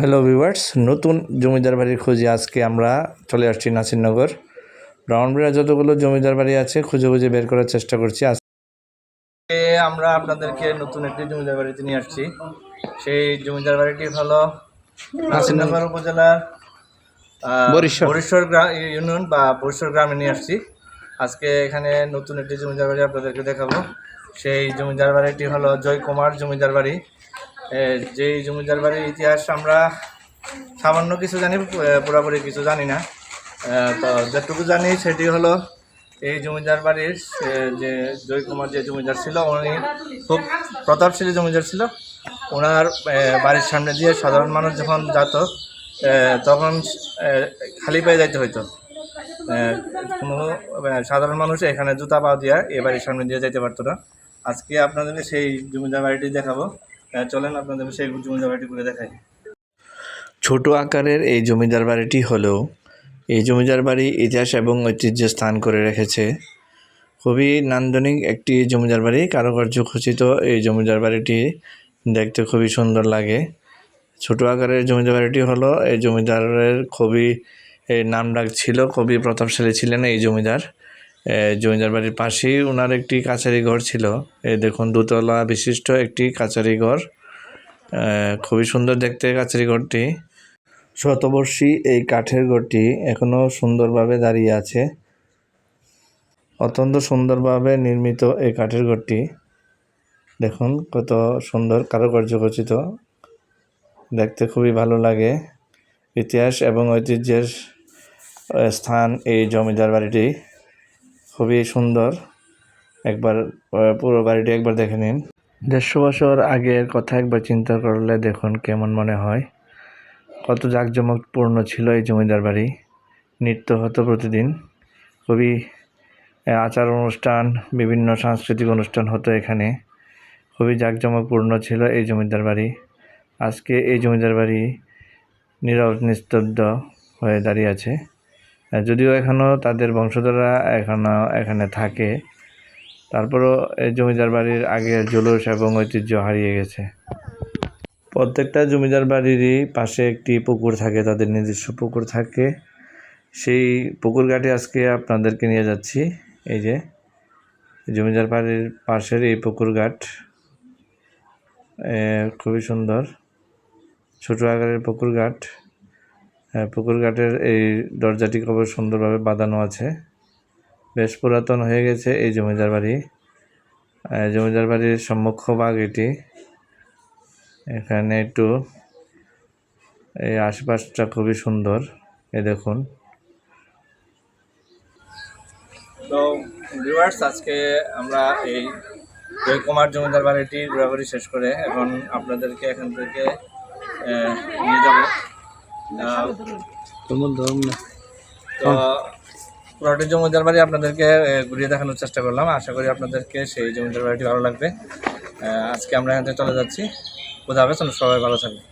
Hello viewers নতুন জমিদার বাড়ির খোঁজে আজকে আমরা চলে আসছি নাসিরনগর। ব্রাউনবিড়া যতগুলো জমিদার বাড়ি আছে খুঁজে খুঁজে বের করার চেষ্টা করছি। আজকে আমরা আপনাদেরকে নতুন একটি জমিদার বাড়িতে নিয়ে আসছি। সেই জমিদার বাড়িটি হলো নাসিরনগর উপজেলার আহ, বরিশাল। বরিশাল গ্রা- ইউনিয়ন বা বরিশাল গ্রামে নিয়ে আসছি। আজকে এখানে নতুন একটি জমিদার বাড়ি আপনাদেরকে দেখাবো। সেই জমিদার বাড়িটি হলো জয়কুমার জমিদার বাড়ি। যেই জমিদার বাড়ির ইতিহাস আমরা সামান্য কিছু জানি পুরোপুরি কিছু জানি না। তো যেটুকু জানি সেটি হলো, এই জমিদার বাড়ির যে জয়কুমার যে জমিদার ছিল, উনি খুব প্রতাপশালী জমিদার ছিল। ওনার বাড়ির সামনে দিয়ে সাধারণ মানুষ যখন যেত তখন খালি পেয়ে যাইতে হইতো। কোনো সাধারণ মানুষ এখানে জুতা পা দিয়া এ বাড়ির সামনে দিয়ে যাইতে পারতো না। আজকে আপনাদেরকে সেই জমিদার বাড়িটি দেখাবো। চলেন আপনাদের সেই জমিদার বাড়িটি ঘুরে দেখাই। ছোট আকারের এই জমিদার বাড়িটি হলেও এই জমিদার বাড়ি ইতিহাস এবং ঐতিহ্য স্থান করে রেখেছে। খুবই নান্দনিক একটি জমিদার বাড়ি, কারুকার্য খচিত এই জমিদার বাড়িটি দেখতে খুবই সুন্দর লাগে। ছোট আকারের জমিদার বাড়িটি হলো, এই জমিদারের খুবই নাম ডাক ছিল খুবই প্রতাপশালী ছিলেন এই জমিদার। জমিদার বাড়ির পাশেই ওনার একটি কাছারি ঘর ছিল। এই দেখুন, দোতলা বিশিষ্ট একটি কাছারি ঘর। খুবই সুন্দর দেখতে কাছারি ঘরটি। শতবর্ষী এই কাঠের ঘরটি এখনও সুন্দরভাবে দাঁড়িয়ে আছে। অত্যন্ত সুন্দরভাবে নির্মিত এই কাঠের ঘরটি। দেখুন, কত সুন্দর কারুকার্য খচিত দেখতে খুবই ভালো লাগে। ইতিহাস এবং ঐতিহ্যের স্থান এই জমিদার বাড়িটি। খুবই সুন্দর। একবার পুরো বাড়িটি একবার দেখে নিন। দেড়শো বছর আগের কথা একবার চিন্তা করলে দেখুন কেমন মনে হয়। কত জাঁকজমকপূর্ণ ছিল এই জমিদার বাড়ি। নৃত্য হতো প্রতিদিন। খুবই আচার অনুষ্ঠান, বিভিন্ন সাংস্কৃতিক অনুষ্ঠান হতো এখানে। খুবই জাঁকজমকপূর্ণ ছিল এই জমিদার বাড়ি। আজকে এই জমিদার বাড়ি নীরব, নিস্তব্ধ হয়ে দাঁড়িয়ে আছে। যদিও এখনও তাদের বংশধররা এখনও এখানে থাকে। তারপরও এই জমিদার বাড়ির আগের জুলুস এবং ঐতিহ্য হারিয়ে গেছে। প্রত্যেকটা জমিদার বাড়িরই পাশে একটি পুকুর থাকে, তাদের নিজস্ব পুকুর থাকে। সেই পুকুর ঘাটে আজকে আপনাদেরকে নিয়ে যাচ্ছি। এই যে জমিদার বাড়ির পাশের এই পুকুর ঘাট। খুবই সুন্দর। ছোট আকারের পুকুর ঘাট। পুকুর ঘাটের এই দরজাটি খুব সুন্দরভাবে বাঁধানো আছে। বেশ পুরাতন হয়ে গেছে এই জমিদার বাড়ি। জমিদার বাড়ির সম্মুখ ভাগ এটি। এখানে একটু এই আশপাশটা খুবই সুন্দর, এ দেখুন। তো ভিউয়ার্স আজকে আমরা এই জয়কুমার জমিদার বাড়িটি ঘোরাঘুরি শেষ করে এখন আপনাদেরকে এখান থেকে নিয়ে যাব। তো পুরোটি জমিদার বাড়ি আপনাদেরকে ঘুরিয়ে দেখানোর চেষ্টা করলাম। আশা করি আপনাদেরকে সেই জমিদার বাড়িটি ভালো লাগবে। আজকে আমরা এখান থেকে চলে যাচ্ছি। কোথাও হবে সবাই ভালো থাকবে